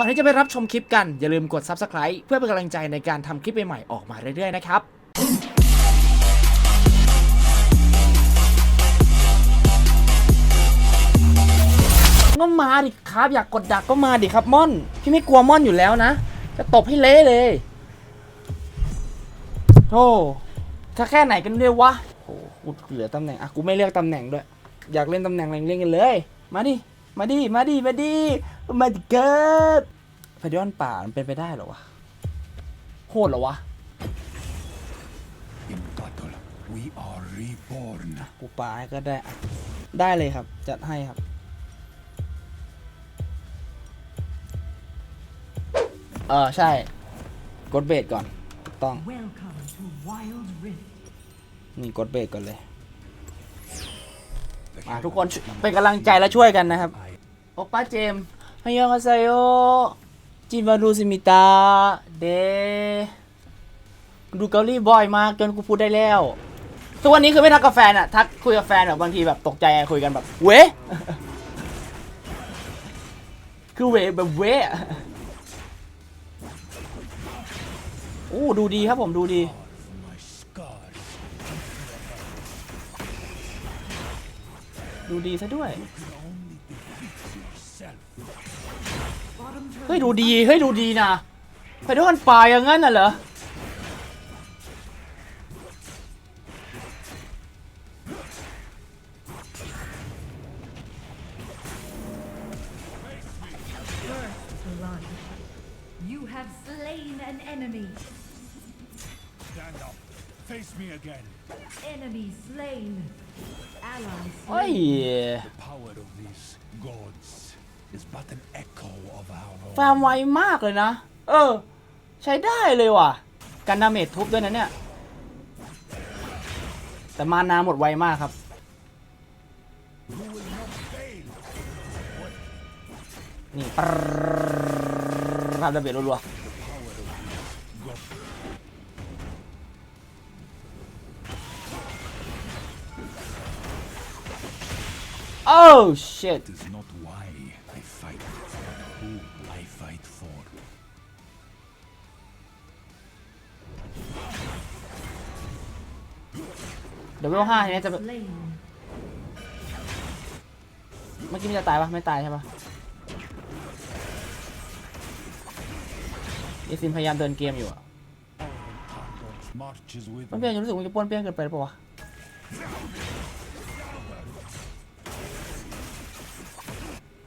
ก่อนที่จะไปรับชมคลิปกัน อย่าลืมกด Subscribe เพื่อเป็นกำลังใจในการทำคลิปใหม่ๆออกมาเรื่อยๆนะครับก็มาดิครับ อยากกดดักก็มาดิครับม่อน พี่ไม่กลัวม่อนอยู่แล้วนะ จะตบให้เละเลยโธ่ถ้าแค่ไหนกันเรียกวะโอ้โหเหลือตำแหน่ง อะ กูไม่เลือกตำแหน่งด้วย อยากเล่นตำแหน่งอะไรเล่นกันเลย มาดิ มาดิ มาดิ มาดิ มาดิเกิดพยอนป่ามันเป็นไปได้เหรอวะโหดเหรอวะ In battle, we are reborn. กูปาให้ก็ได้อะได้เลยครับ จัดให้ครับ เออ ใช่ กดเบรกก่อนถูกต้อง Welcome to Wild Rift. นี่กดเบรกก่อนเลยมาทุกคนช่วยเป็นกำลังใจและช่วยกันนะครับ โอป้าเจมส์ฮายองอาไซโอจินวารุซิมิตา เด ดูเกาหลีบ่อยมากจนกูพูดได้แล้ว ทุกวันนี้คือไม่ทักกับแฟนอะทักคุยกับแฟนแบบบางทีแบบตกใจคุยกันแบบเวคือเวแบบเวโอ้ดูดีครับผมดูดีดูดีซะด้วย ฮ้ยดูดี เฮ้ยดูดีนะไปด้วยกันป่าอย่างนั้นน่ะเหรอ blood. You have slain an enemy. Stand up. Face me again. Enemy slain. Ally เฮ้ย slain. The power of these gods is but an echo of our ฟาร์มไวมากเลยนะ เออ ใช้ได้เลยว่ะ กันดาเมจทุบด้วยนะเนี่ย แต่มานาหมดไวมากครับ นี่ปรทำดาเมจรัวๆโอ้ shit เดี๋ยวเวลห้าทีนี้จะ Slain. เมื่อกี้มันจะตายปะไม่ตายใช่ปะอีซินพยายามเดินเกมอยู่อะ Marches with มันเปี้ยนยังรู้สึกมันจะป้วนเปี้ยนเกินไปหรือเปล่าวะ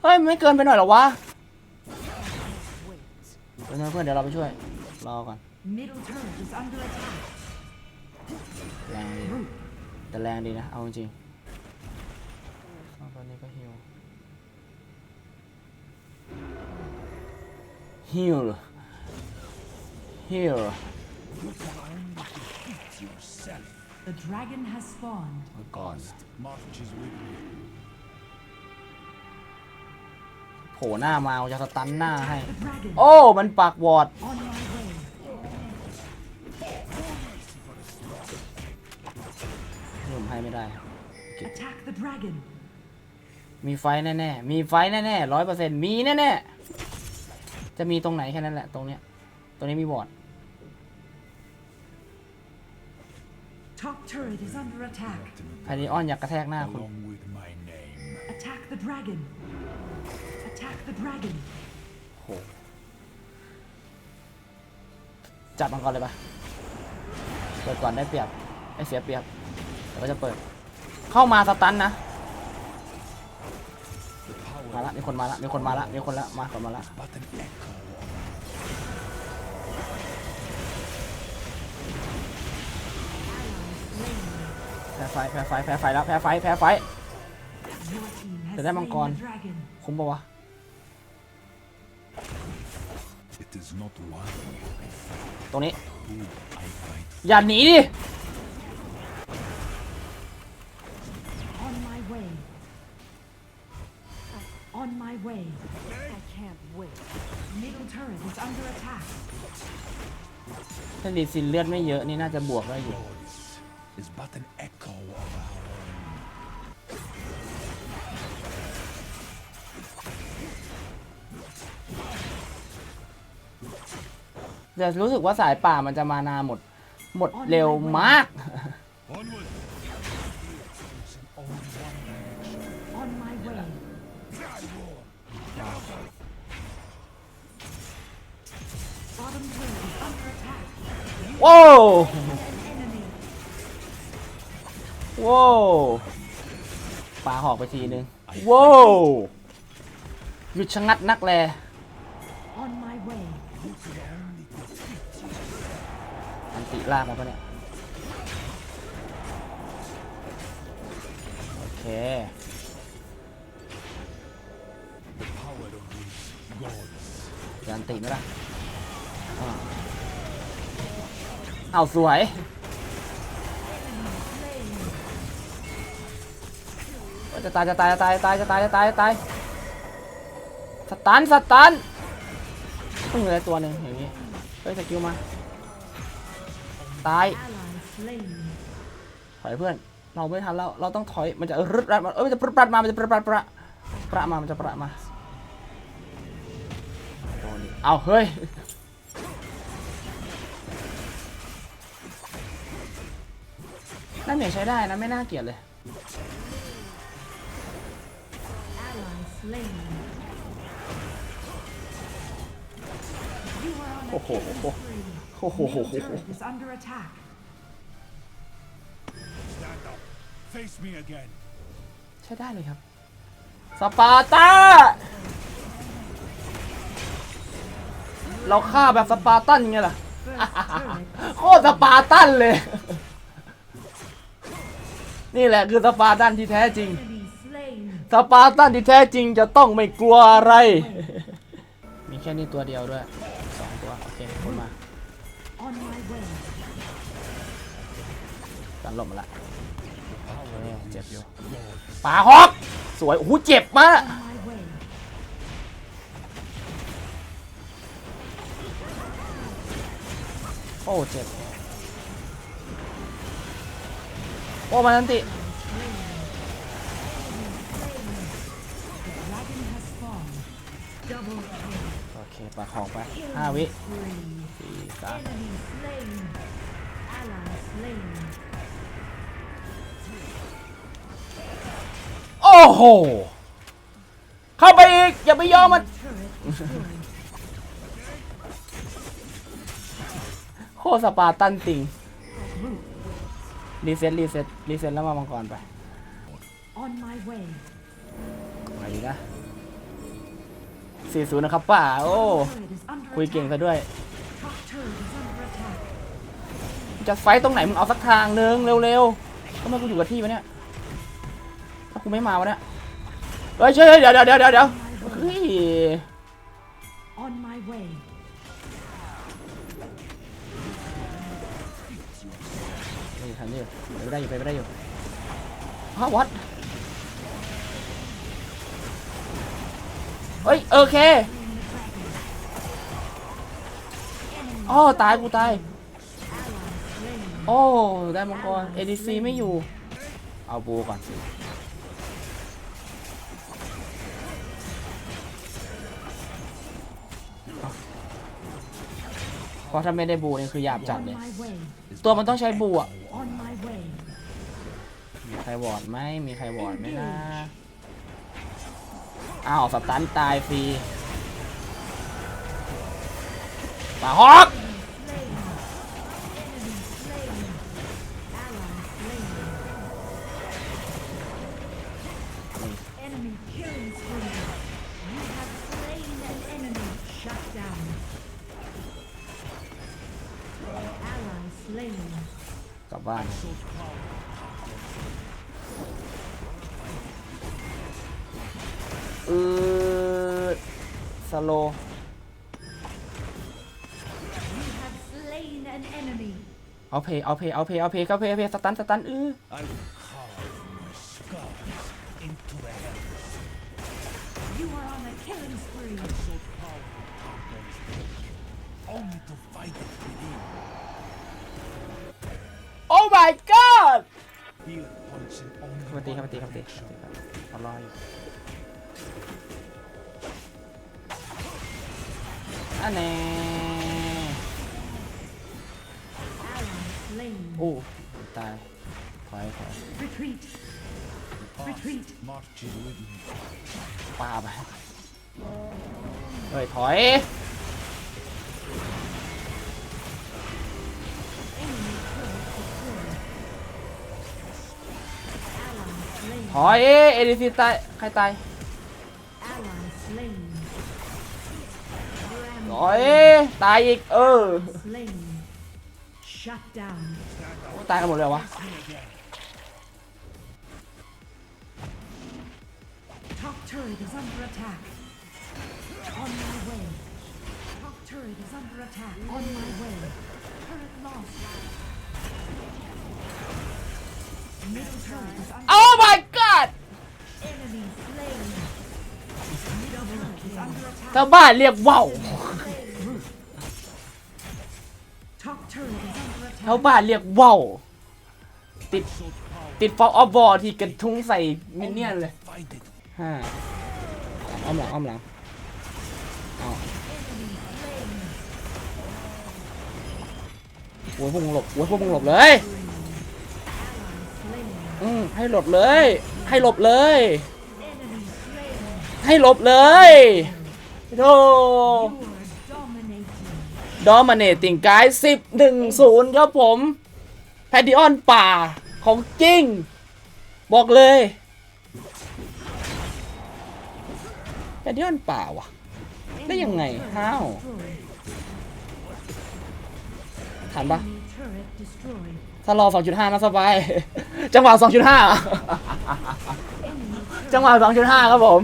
เฮ้ยมันไม่เกินไปหน่อยเหรอวะเดี๋ยวนะเพื่อนเดี๋ยวเราไปช่วยรอก่อน Middle turret is under attack. แรงดี แต่แรงดีนะ เอาจริงๆเอาตอนนี้ก็ฮิวฮิวฮิว yourself. The dragon has spawned. ก่อน Marches with me. โผล่หน้ามาเอาจะสตันหน้าให้ The dragon. โอ้ มันปากวอด ให้ไม่ได้ Attack the dragon. มีไฟแน่ๆ มีไฟแน่ๆร้อยเปอร์เซ็นต์มีแน่ๆ จะมีตรงไหนแค่นั้นแหละตรงเนี้ย ตรงนี้มีวอร์ด Top turret is under attack. ไพนีออนอยากกระแทกหน้าคุณ Along with my name. Attack the dragon. Attack the dragon. โหจับมันก่อนเลยปะเปิดก่อนได้เปรียบไอ้เสียเปรียบเดี๋ยวก็จะเปิด เข้ามาสตันนะ มาละมีคนมาละมีคนมาละมีคนละมาก่อนมาละ But an echo of แพ้ไฟแพ้ไฟแพ้ไฟแล้วแพ้ไฟแพ้ไฟ Your team has Để đem slain bằng con. the dragon. คุ้มปะวะ It is not why I fight, ตรงนี้ who I fight อย่าหนีดิ On my way. I can't wait. Middle turret is under attack. ถ้าดีซินเลือดไม่เยอะนี่น่าจะบวกได้อยู่ gods is but an echo of our own. แต่รู้สึกว่าสายป่ามันจะมานาหมด หมดเร็วมาก ว้าว Enemy. ว้าวปาหอกไปทีนึงว้าวหยุดชะงัดนักแล On my way. อันติลากมาปะเนี่ย โอเค Power of these gods. ยันติไหมล่ะอ่า เอาสวย จะตายจะตายจะตายจะตายจะตายจะตายจะตายสตันสตันต้องเหลือตัวหนึ่งอย่างงี้เฮ้ยสกิลมา ตาย ถอยเพื่อน เราไม่ทันแล้ว เราต้องถอย มันจะรึดรัดมาเอ้ยมันจะปรึดปรัดมา มันจะปรึดปรัดประประมา มันจะประมา เอาเฮ้ย น่าเหนีมจใช้ได้นะไม่น่าเกลียดเลยโอ้โหโอ้โหใช้ได้เลยครับ สปาร์ตา เราฆ่าแบบสปาร์ตันไงล่ะ โคตรสปาร์ตันเลย นี่แหละคือสปาร์ตันที่แท้จริง สปาร์ตันที่แท้จริงจะต้องไม่กลัวอะไร มีแค่นี้ตัวเดียวด้วยสองตัว โอเคคนมา On my way. กันหลบมาละเจ็บอยู่ปาฮอกสวยโอ้โหเจ็บมากโอ้เจ็บ อ้มานันติโอเคประคองไปห้าวิสี่สามโอ้โห เข้าไปอีก อย่าไปยอมมัน โคสปาตันติง รีเซ็ตรีเซ็ตรีเซ็ตแล้วมามังกรไป On my way. มาดีนะ40นะครับป่าโอ้ Turret is under คุยเก่ง attack. ซะด้วย Top turret is under attack. จะไฟต์ตรงไหนมึงเอาสักทางนึงเร็วๆทำไมกูอยู่กับที่วะเนี่ย ถ้ากูไม่มาวะเนี่ย เฮ้ยเฮ้ยเดี๋ยวเดี๋ยวเดี๋ยวเดี๋ยวเดี๋ยวเฮ้ย On my way. ันนี่ไปไม่ได้อยู่ไปไม่ได้อยู่ฮะวัดเฮ้ยโอเคอ๋อตายกูตายโอ้ได้มังกร ADC ไม่อยู่ เอาบูก่อนสิเพราะถ้าไม่ได้บูนี่คือหยาบจัดเลยตัวมันต้องใช้บูอะีใครวอดไหมมีใครวอดไหมนะอ้าวสตันตายฟรีป่าฮอกกลับบ้าน อือสโล You have slain an enemy. เอาเพย์เอาเพย์เอาเพย์เอาเพย์เอาเพย์เอาเพย์สตันสตันอือ I will carve my skull into the heavens. You are on a killing spree. Only to fight it within. โอ้ my god Feel punching only เข้ามาตี one เข้ามาตีเข้ามาตี direction. เขารออยู่ อันแน่โอ้ตายถอยถอย Retreat. Retreat. Marches with me. ปาไปเฮ้ยถอยถอยเอดีซีตาย ใครตาย Ally slain. ถอยตายอีกเออ Slain. Shut down. ตายกันหมดเลยเหรอวะ Top turret is under attack. On my way. Top turret is under attack. On my way. Turret lost. Middle turret is under Oh my god enemy slain. Middle turret is under attack. ชาวบ้านเรียกว่าว ชาวบ้านเรียกว่าวติด ติดฟอกออฟบอที่กระทุ้งใส่มินเนี่ยนเลย Find it. ห้าอ้อมหลังอ้อมหลังเอาโว้ยพวกมึงหลบโว้ยพวกมึงหลบเลยอืมให้หลบเลย ให้หลบเลย ให้หลบเลยโธ่ dominating. ดอมเนติงกายสิบหนึ่งศูนย์ครับผมแพดดิออนป่าของจริง บอกเลยแพดดิออนป่าว่ะได้ยังไงห้าว Destroyed. ทันปะถ้ารอ 2.5น่าสบาย จังหวะ 2.5 จังหวะ 2.5 ครับผม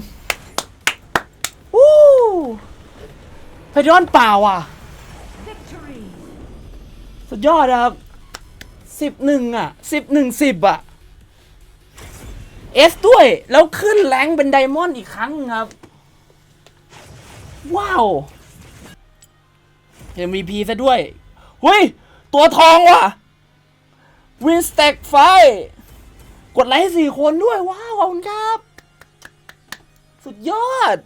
วู้เพดรอนเปล่าอะ สุดยอดครับสิบหนึ่งอะสิบหนึ่งสิบอะเอสด้วย แล้วขึ้นแรงเป็นไดมอนด์อีกครั้งครับ ว้าว MVP ซะด้วยเฮ้ยตัวทองว่ะวินสเต็กไฟ กดไลค์ให้สี่คนด้วย ว้าว ขอบคุณครับ สุดยอด